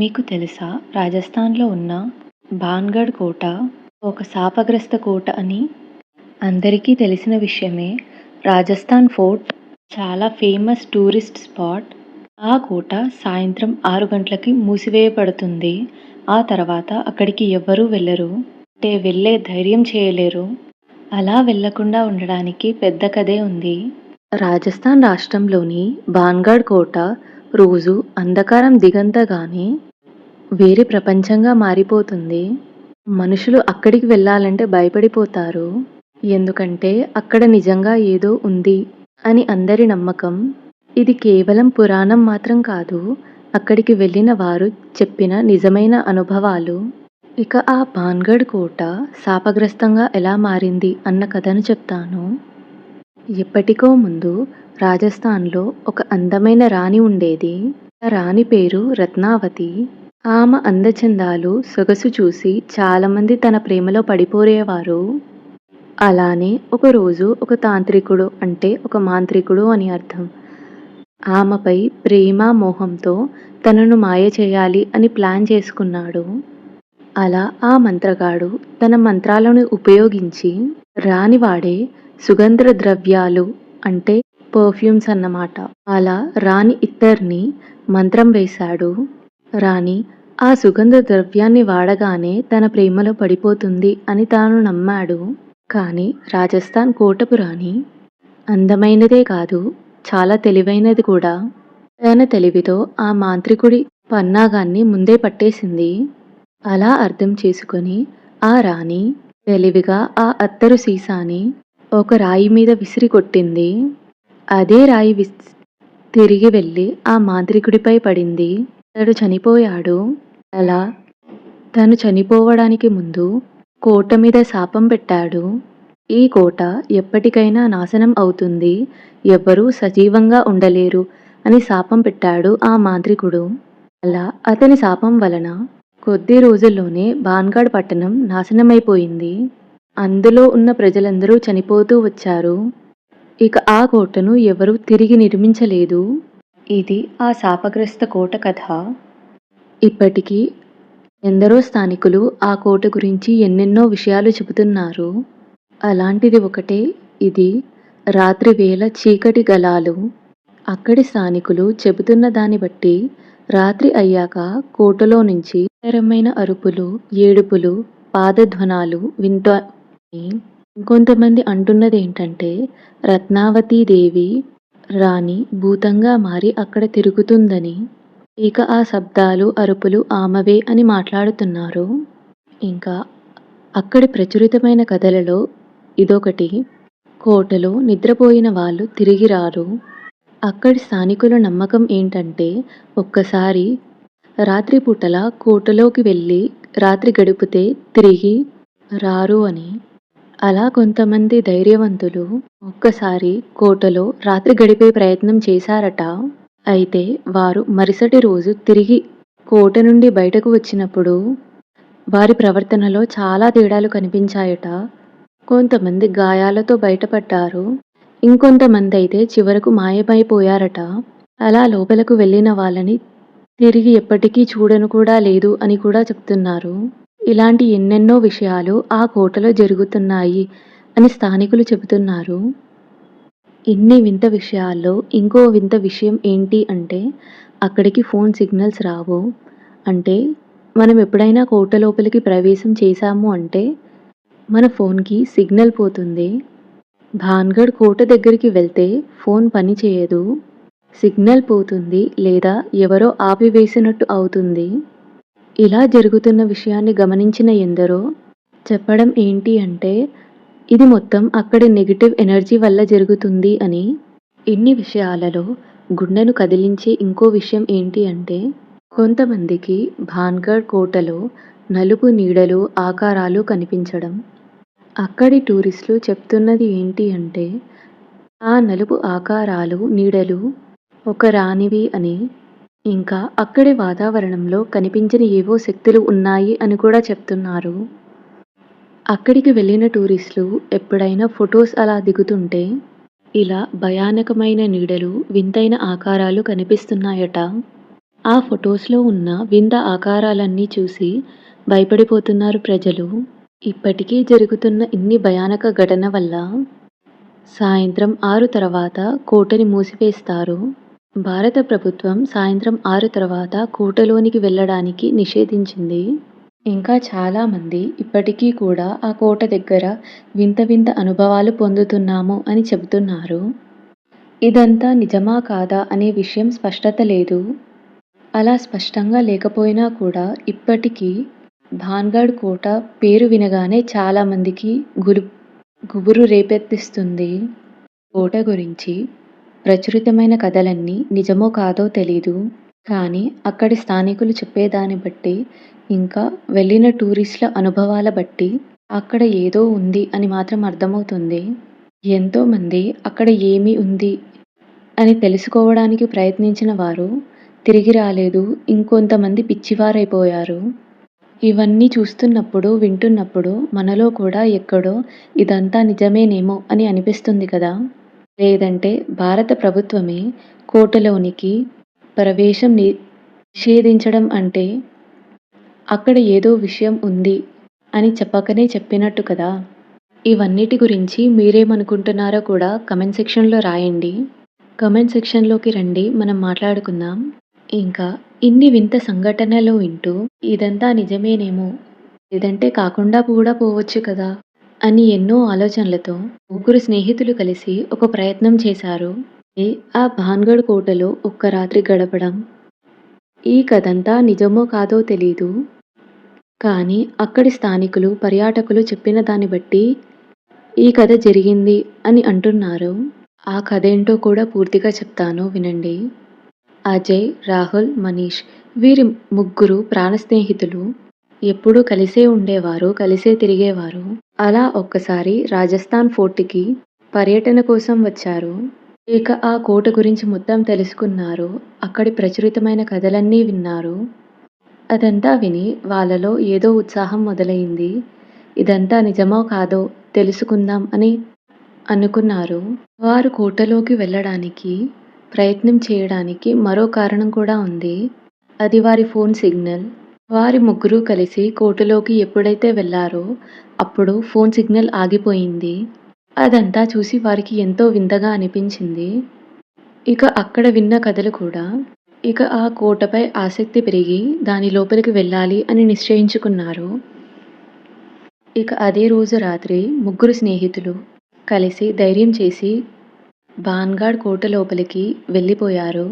మీకు తెలుసా? రాజస్థాన్లో ఉన్న భాన్గఢ్ కోట ఒక శాపగ్రస్త కోట అని అందరికీ తెలిసిన విషయమే. రాజస్థాన్ ఫోర్ట్ చాలా ఫేమస్ టూరిస్ట్ స్పాట్. ఆ కోట సాయంత్రం ఆరు గంటలకి మూసివేయబడుతుంది. ఆ తర్వాత అక్కడికి ఎవ్వరూ వెళ్ళరు. అంటే వెళ్ళే ధైర్యం చేయలేరు. అలా వెళ్ళకుండా ఉండడానికి పెద్ద కథే ఉంది. రాజస్థాన్ రాష్ట్రంలోని భాన్గఢ్ కోట రోజు అంధకారం దిగంతగానే వేరే ప్రపంచంగా మారిపోతుంది. మనుషులు అక్కడికి వెళ్ళాలంటే భయపడిపోతారు. ఎందుకంటే అక్కడ నిజంగా ఏదో ఉంది అని అందరి నమ్మకం. ఇది కేవలం పురాణం మాత్రం కాదు అక్కడికి వెళ్ళిన వారు చెప్పిన నిజమైన అనుభవాలు. ఇక ఆ పాన్గఢ్ కోట శాపగ్రస్తంగా ఎలా మారింది అన్న కథను చెప్తాను. ఎప్పటికో ముందు రాజస్థాన్లో ఒక అందమైన రాణి ఉండేది. ఆ రాణి పేరు రత్నావతి. ఆమె అందచందాలు సొగసు చూసి చాలామంది తన ప్రేమలో పడిపోయేవారు అలానే ఒకరోజు ఒక తాంత్రికుడు అంటే ఒక మాంత్రికుడు అని అర్థం. ఆమెపై ప్రేమ మోహంతో తనను మాయ చేయాలి అని ప్లాన్ చేసుకున్నాడు. అలా ఆ మంత్రగాడు తన మంత్రాలను ఉపయోగించి రాణి వాడే సుగంధ ద్రవ్యాలు అంటే పర్ఫ్యూమ్స్ అన్నమాట. అలా రాణి ఇత్తర్ని మంత్రం వేశాడు. రాణి ఆ సుగంధ ద్రవ్యాన్ని వాడగానే తన ప్రేమలో పడిపోతుంది అని తాను నమ్మాడు. కానీ రాజస్థాన్ కోటపు రాణి అందమైనదే కాదు చాలా తెలివైనది కూడా. తన తెలివితో ఆ మాంత్రికుడి పన్నాగాన్ని ముందే పట్టేసింది. అలా అర్థం చేసుకొని ఆ రాణి తెలివిగా ఆ అత్తరు సీసాని ఒక రాయి మీద విసిరి కొట్టింది. అదే రాయి విస్ తిరిగి వెళ్ళి ఆ మాంత్రికుడిపై పడింది. అతడు చనిపోయాడు. అలా తను చనిపోవడానికి ముందు కోట మీద శాపం పెట్టాడు. ఈ కోట ఎప్పటికైనా నాశనం అవుతుంది. ఎవ్వరూ సజీవంగా ఉండలేరు అని శాపం పెట్టాడు ఆ మాంత్రికుడు. అలా అతని శాపం వలన కొద్ది రోజుల్లోనే భాన్గఢ్ పట్టణం నాశనమైపోయింది. అందులో ఉన్న ప్రజలందరూ చనిపోతూ వచ్చారు. ఇక ఆ కోటను ఎవరూ తిరిగి నిర్మించలేదు. ఇది ఆ శాపగ్రస్త కోట కథ. ఇప్పటికీ ఎందరో స్థానికులు ఆ కోట గురించి ఎన్నెన్నో విషయాలు చెబుతున్నారు. అలాంటిది ఒకటే ఇది రాత్రి వేళ చీకటి గలాలు. అక్కడి స్థానికులు చెబుతున్న దాన్ని బట్టి రాత్రి అయ్యాక కోటలో నుంచి తరమైన అరుపులు ఏడుపులు పాదధ్వనాలు వింటా ఇంకొంతమంది అంటున్నది ఏంటంటే రత్నావతీదేవి రాణి భూతంగా మారి అక్కడ తిరుగుతుందని. ఇక ఆ శబ్దాలు అరుపులు ఆమెవే అని మాట్లాడుతున్నారు. ఇంకా అక్కడి ప్రచురితమైన కథలలో ఇదొకటి. కోటలో నిద్రపోయిన వాళ్ళు తిరిగి రారు. అక్కడి స్థానికుల నమ్మకం ఏంటంటే ఒక్కసారి రాత్రిపూటల కోటలోకి వెళ్ళి రాత్రి గడిపితే తిరిగి రారు అని. అలా కొంతమంది ధైర్యవంతులు ఒక్కసారి కోటలో రాత్రి గడిపే ప్రయత్నం చేశారట. అయితే వారు మరుసటి రోజు తిరిగి కోట నుండి బయటకు వచ్చినప్పుడు వారి ప్రవర్తనలో చాలా తేడాలు కనిపించాయట. కొంతమంది గాయాలతో బయటపడ్డారు. ఇంకొంతమంది అయితే చివరకు మాయమైపోయారట. అలా లోపలకు వెళ్ళిన వాళ్ళని తిరిగి ఎప్పటికీ చూడను కూడా లేదు అని కూడా చెప్తున్నారు. ఇలాంటి ఎన్నెన్నో విషయాలు ఆ కోటలో జరుగుతున్నాయి అని స్థానికులు చెబుతున్నారు. ఇన్ని వింత విషయాల్లో ఇంకో వింత విషయం ఏంటి అంటే అక్కడికి ఫోన్ సిగ్నల్స్ రావు. అంటే మనం ఎప్పుడైనా కోట లోపలికి ప్రవేశం చేశాము అంటే మన ఫోన్కి సిగ్నల్ పోతుంది. భాన్గఢ్ కోట దగ్గరికి వెళ్తే ఫోన్ పని చేయదు. సిగ్నల్ పోతుంది లేదా ఎవరో ఆపివేసినట్టు అవుతుంది. ఇలా జరుగుతున్న విషయాన్ని గమనించిన ఎందరో చెప్పడం ఏంటి అంటే ఇది మొత్తం అక్కడి నెగిటివ్ ఎనర్జీ వల్ల జరుగుతుంది అని ఇన్ని విషయాలలో గుండెను కదిలించే ఇంకో విషయం ఏంటి అంటే కొంతమందికి భాన్గఢ్ కోటలో నలుపు నీడలు ఆకారాలు కనిపించడం. అక్కడి టూరిస్టులు చెప్తున్నది ఏంటి అంటే ఆ నలుపు ఆకారాలు నీడలు ఒక రానివి అని ఇంకా అక్కడి వాతావరణంలో కనిపించని ఏవో శక్తులు ఉన్నాయి అని కూడా చెప్తున్నారు అక్కడికి వెళ్ళిన టూరిస్టులు ఎప్పుడైనా ఫొటోస్ అలా దిగుతుంటే ఇలా భయానకమైన నీడలు వింతైన ఆకారాలు కనిపిస్తున్నాయట ఆ ఫొటోస్‌లో ఉన్న వింత ఆకారాలన్నీ చూసి భయపడిపోతున్నారు ప్రజలు. ఇప్పటికీ జరుగుతున్న ఇన్ని భయానక ఘటన వల్ల సాయంత్రం ఆరు తర్వాత కోటని మూసివేస్తారు. భారత ప్రభుత్వం సాయంత్రం ఆరు తర్వాత కోటలోనికి వెళ్ళడానికి నిషేధించింది. ఇంకా చాలామంది ఇప్పటికీ కూడా ఆ కోట దగ్గర వింత వింత అనుభవాలు పొందుతున్నాము అని చెబుతున్నారు. ఇదంతా నిజమా కాదా అనే విషయం స్పష్టత లేదు. అలా స్పష్టంగా లేకపోయినా కూడా ఇప్పటికీ భాన్గఢ్ కోట పేరు వినగానే చాలామందికి గులు గుబురు రేపెత్తిస్తుంది. కోట గురించి ప్రచురితమైన కథలన్నీ నిజమో కాదో తెలీదు. కానీ అక్కడి స్థానికులు చెప్పేదాన్ని బట్టి, ఇంకా వెళ్ళిన టూరిస్టుల అనుభవాల బట్టి అక్కడ ఏదో ఉంది అని మాత్రం అర్థమవుతుంది. ఎంతోమంది అక్కడ ఏమి ఉంది అని తెలుసుకోవడానికి ప్రయత్నించిన వారు తిరిగి రాలేదు. ఇంకొంతమంది పిచ్చివారైపోయారు. ఇవన్నీ చూస్తున్నప్పుడు, వింటున్నప్పుడు మనలో కూడా ఎక్కడో ఇదంతా నిజమేనేమో అని అనిపిస్తుంది కదా! లేదంటే భారత ప్రభుత్వమే కోటలోనికి ప్రవేశం నిషేధించడం అంటే అక్కడ ఏదో విషయం ఉంది అని చెప్పకనే చెప్పినట్టు కదా! ఇవన్నిటి గురించి మీరేమనుకుంటున్నారో కూడా కమెంట్ సెక్షన్‌లో రాయండి. కమెంట్ సెక్షన్‌లోకి రండి మనం మాట్లాడుకుందాం. ఇంకా ఇన్ని వింత సంఘటనలు వింటూ ఇదంతా నిజమేనేమో, లేదంటే కాకుండా కూడా పోవచ్చు కదా! అని ఎన్నో ఆలోచనలతో ముగ్గురు స్నేహితులు కలిసి ఒక ప్రయత్నం చేశారు. ఆ భాన్గఢ్ కోటలో ఒక్క రాత్రి గడపడం. ఈ కథంతా నిజమో కాదో తెలీదు. కానీ అక్కడి స్థానికులు, పర్యాటకులు చెప్పిన దాన్ని బట్టి ఈ కథ జరిగింది అని అంటున్నారు. ఆ కథేంటో కూడా పూర్తిగా చెప్తాను వినండి. అజయ్, రాహుల్, మనీష్ వీరి ముగ్గురు ప్రాణ స్నేహితులు. ఎప్పుడూ కలిసే ఉండేవారు. కలిసే తిరిగేవారు. అలా ఒక్కసారి రాజస్థాన్ ఫోర్ట్‌కి పర్యటన కోసం వచ్చారు. ఇక ఆ కోట గురించి మొత్తం తెలుసుకున్నారు. అక్కడి ప్రచురితమైన కథలన్నీ విన్నారు. అదంతా విని వాళ్ళలో ఏదో ఉత్సాహం మొదలైంది ఇదంతా నిజమో కాదో తెలుసుకుందాం అని అనుకున్నారు. వారు కోటలోకి వెళ్ళడానికి ప్రయత్నం చేయడానికి మరో కారణం కూడా ఉంది. అది వారి ఫోన్ సిగ్నల్. వారి ముగ్గురూ కలిసి కోటలోకి ఎప్పుడైతే వెళ్ళారో అప్పుడు ఫోన్ సిగ్నల్ ఆగిపోయింది. అదంతా చూసి వారికి ఎంతో వింతగా అనిపించింది. ఇక అక్కడ విన్న కథలు కూడా ఇక ఆ కోటపై ఆసక్తి పెరిగి దాని లోపలికి వెళ్ళాలి అని నిశ్చయించుకున్నారు. ఇక అదే రోజు రాత్రి ముగ్గురు స్నేహితులు కలిసి ధైర్యం చేసి బాన్గాడ్ కోట లోపలికి వెళ్ళిపోయారు.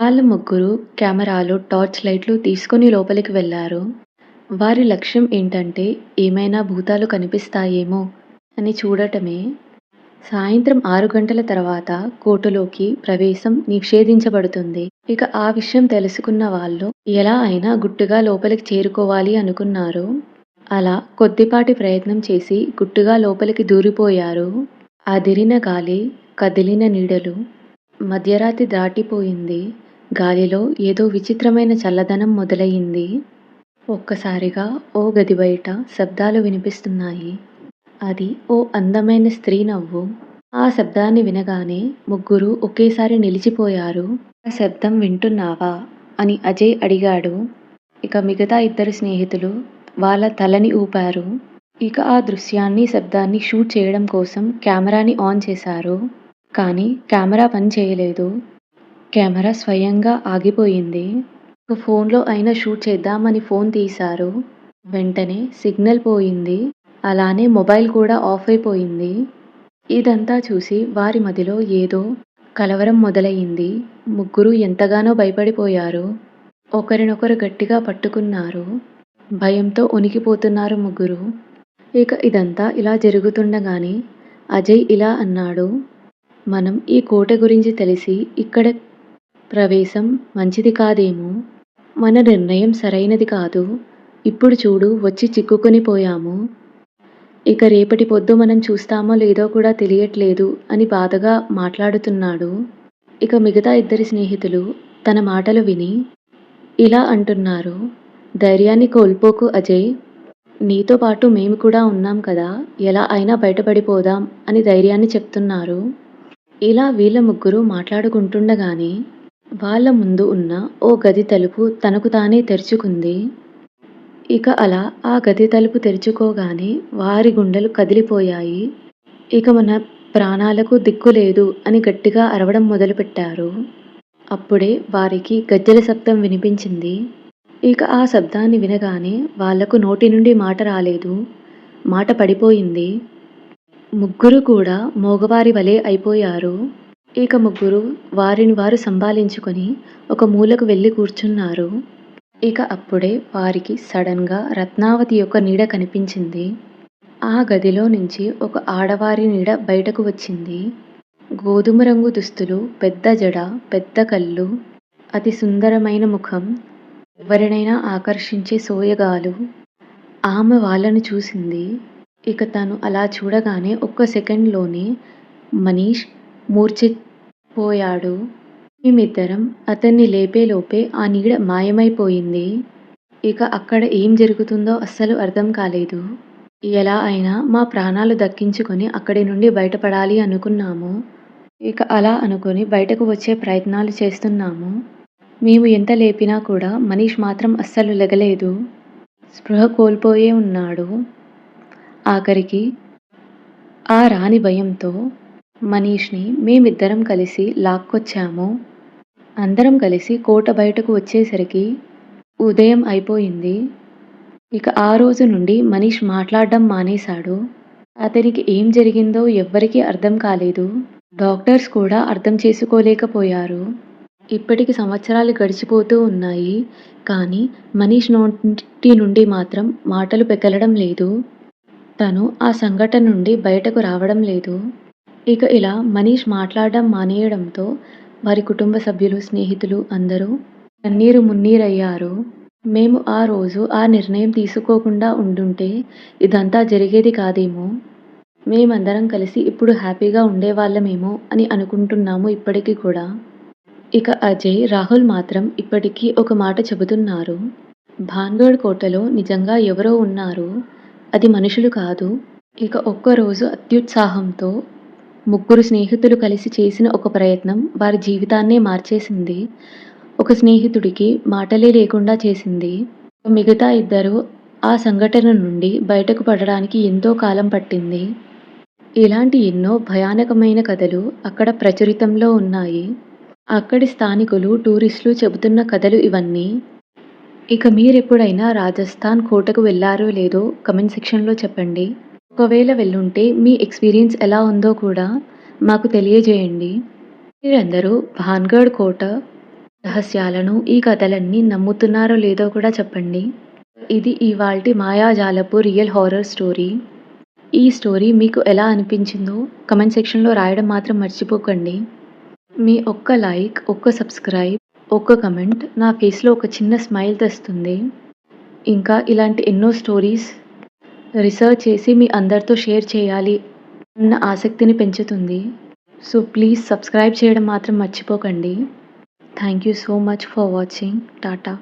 వాళ్ళ ముగ్గురు కెమెరాలు, టార్చ్ లైట్లు తీసుకొని లోపలికి వెళ్ళారు వారి లక్ష్యం ఏంటంటే ఏమైనా భూతాలు కనిపిస్తాయేమో అని చూడటమే. సాయంత్రం ఆరు గంటల తర్వాత కోటలోకి ప్రవేశం నిషేధించబడుతుంది. ఇక ఆ విషయం తెలుసుకున్న వాళ్ళు ఎలా అయినా గుట్టుగా లోపలికి చేరుకోవాలి అనుకున్నారు. అలా కొద్దిపాటి ప్రయత్నం చేసి గుట్టుగా లోపలికి దూరిపోయారు. అదిరిన గాలి, కదిలిన నీడలు. మధ్యరాత్రి దాటిపోయింది. గాలిలో ఏదో విచిత్రమైన చల్లదనం మొదలయింది. ఒక్కసారిగా ఓ గది బయట శబ్దాలు వినిపిస్తున్నాయి. అది ఓ అందమైన స్త్రీ నవ్వు. ఆ శబ్దాన్ని వినగానే ముగ్గురు ఒకేసారి నిలిచిపోయారు. ఆ శబ్దం వింటున్నావా? అని అజయ్ అడిగాడు. ఇక మిగతా ఇద్దరు స్నేహితులు వాళ్ళ తలని ఊపారు. ఇక ఆ దృశ్యాన్ని, శబ్దాన్ని షూట్ చేయడం కోసం కెమెరాని ఆన్ చేశారు. కానీ కెమెరా పని చేయలేదు కెమెరా స్వయంగా ఆగిపోయింది. ఫోన్‌లో అయినా షూట్ చేద్దామని ఫోన్ తీశారు. వెంటనే సిగ్నల్ పోయింది. అలానే మొబైల్ కూడా ఆఫ్ అయిపోయింది. ఇదంతా చూసి వారి మదిలో ఏదో కలవరం మొదలయింది. ముగ్గురూ ఎంతగానో భయపడిపోయారు. ఒకరినొకరు గట్టిగా పట్టుకున్నారు. భయంతో ఉనికిపోతున్నారు ముగ్గురూ. ఇక ఇదంతా ఇలా జరుగుతుండగానే అజయ్ ఇలా అన్నాడు. మనం ఈ కోట గురించి తెలిసి ఇక్కడ ప్రవేశం మంచిది కాదేమో. మన నిర్ణయం సరైనది కాదు. ఇప్పుడు చూడు వచ్చి చిక్కుకొని పోయాము. ఇక రేపటి పొద్దు మనం చూస్తామో లేదో కూడా తెలియట్లేదు అని బాధగా మాట్లాడుతున్నాడు. ఇక మిగతా ఇద్దరి స్నేహితులు తన మాటలు విని ఇలా అంటున్నారు. ధైర్యాన్ని కోల్పోకు అజయ్. నీతో పాటు మేము కూడా ఉన్నాం కదా! ఎలా అయినా బయటపడిపోదాం అని ధైర్యాన్ని చెప్తున్నారు. ఇలా వీళ్ళ ముగ్గురు మాట్లాడుకుంటుండగానే వాళ్ళ ముందు ఉన్న ఓ గది తలుపు తనకు తానే తెరుచుకుంది. ఇక అలా ఆ గది తలుపు తెరుచుకోగానే వారి గుండెలు కదిలిపోయాయి. ఇక మన ప్రాణాలకు దిక్కు లేదు అని గట్టిగా అరవడం మొదలుపెట్టారు. అప్పుడే వారికి గజ్జెల శబ్దం వినిపించింది. ఇక ఆ శబ్దాన్ని వినగానే వాళ్ళకు నోటి నుండి మాట రాలేదు. మాట పడిపోయింది. ముగ్గురు కూడా మోగవారి వలె అయిపోయారు. ఇక ముగ్గురు వారిని వారు సంభాలించుకొని ఒక మూలకు వెళ్ళి కూర్చున్నారు. ఇక అప్పుడే వారికి సడన్గా రత్నావతి యొక్క నీడ కనిపించింది. ఆ గదిలో నుంచి ఒక ఆడవారి నీడ బయటకు వచ్చింది. గోధుమ రంగు దుస్తులు, పెద్ద జడ, పెద్ద కళ్ళు, అతి సుందరమైన ముఖం, ఎవరినైనా ఆకర్షించే సోయగాలు. ఆమె వాళ్ళను చూసింది. ఇక తను అలా చూడగానే ఒక్క సెకండ్లోనే మనీష్ మూర్చిపోయాడు మేమిద్దరం అతన్ని లేపేలోపే ఆ నీడ మాయమైపోయింది. ఇక అక్కడ ఏం జరుగుతుందో అస్సలు అర్థం కాలేదు. ఎలా అయినా మా ప్రాణాలు దక్కించుకొని అక్కడి నుండి బయటపడాలి అనుకున్నాము. ఇక అలా అనుకొని బయటకు వచ్చే ప్రయత్నాలు చేస్తున్నాము. మేము ఎంత లేపినా కూడా మనీష్ మాత్రం అస్సలు లెగలేదు. స్పృహ కోల్పోయే ఉన్నాడు. ఆఖరికి ఆ రాణి భయంతో మనీష్ని మేమిద్దరం కలిసి లాక్కొచ్చాము. అందరం కలిసి కోట బయటకు వచ్చేసరికి ఉదయం అయిపోయింది. ఇక ఆ రోజు నుండి మనీష్ మాట్లాడడం మానేశాడు. అతనికి ఏం జరిగిందో ఎవ్వరికీ అర్థం కాలేదు. డాక్టర్స్ కూడా అర్థం చేసుకోలేకపోయారు. ఇప్పటికి సంవత్సరాలు గడిచిపోతూ ఉన్నాయి. కానీ మనీష్ నోటి నుండి మాత్రం మాటలు పెగలడం లేదు. తను ఆ సంఘటన నుండి బయటకు రావడం లేదు. ఇక ఇలా మనీష్ మాట్లాడడం మానేయడంతో వారి కుటుంబ సభ్యులు, స్నేహితులు అందరూ కన్నీరు మున్నీరయ్యారు. మేము ఆ రోజు ఆ నిర్ణయం తీసుకోకుండా ఉండుంటే ఇదంతా జరిగేది కాదేమో! మేమందరం కలిసి ఇప్పుడు హ్యాపీగా ఉండేవాళ్ళమేమో అని అనుకుంటున్నాము ఇప్పటికి కూడా. ఇక అజయ్, రాహుల్ మాత్రం ఇప్పటికీ ఒక మాట చెబుతున్నారు. భాన్గఢ్ కోటలో నిజంగా ఎవరో ఉన్నారు. అది మనుషులు కాదు. ఇక ఒక్కరోజు అత్యుత్సాహంతో ముగ్గురు స్నేహితులు కలిసి చేసిన ఒక ప్రయత్నం వారి జీవితాన్నే మార్చేసింది. ఒక స్నేహితుడికి మాటలే లేకుండా చేసింది. మిగతా ఇద్దరు ఆ సంఘటన నుండి బయటకు పడడానికి ఎంతో కాలం పట్టింది. ఇలాంటి ఎన్నో భయానకమైన కథలు అక్కడ ప్రచురితంలో ఉన్నాయి. అక్కడి స్థానికులు, టూరిస్టులు చెబుతున్న కథలు ఇవన్నీ. ఇక మీరెప్పుడైనా రాజస్థాన్ కోటకు వెళ్ళారో లేదో కమెంట్ సెక్షన్లో చెప్పండి. ఒకవేళ వెళ్ళుంటే మీ ఎక్స్పీరియన్స్ ఎలా ఉందో కూడా మాకు తెలియజేయండి. మీరందరూ భాన్గఢ్ కోట రహస్యాలను, ఈ కథలన్నీ నమ్ముతున్నారో లేదో కూడా చెప్పండి. ఇది ఇవాల్టి మాయాజాలపు రియల్ హారర్ స్టోరీ. ఈ స్టోరీ మీకు ఎలా అనిపించిందో కమెంట్ సెక్షన్లో రాయడం మాత్రం మర్చిపోకండి. మీ ఒక్క లైక్, ఒక్క సబ్స్క్రైబ్, ఒక్క కమెంట్ నా ఫేస్లో ఒక చిన్న స్మైల్ తెస్తుంది. ఇంకా ఇలాంటి ఎన్నో స్టోరీస్ రీసెర్చ్ చేసి మీ అందరితో షేర్ చేయాలి అన్న ఆసక్తిని పెంచుతుంది. సో ప్లీజ్ సబ్స్క్రైబ్ చేయడం మాత్రం మర్చిపోకండి. Thank you so much for watching. Tata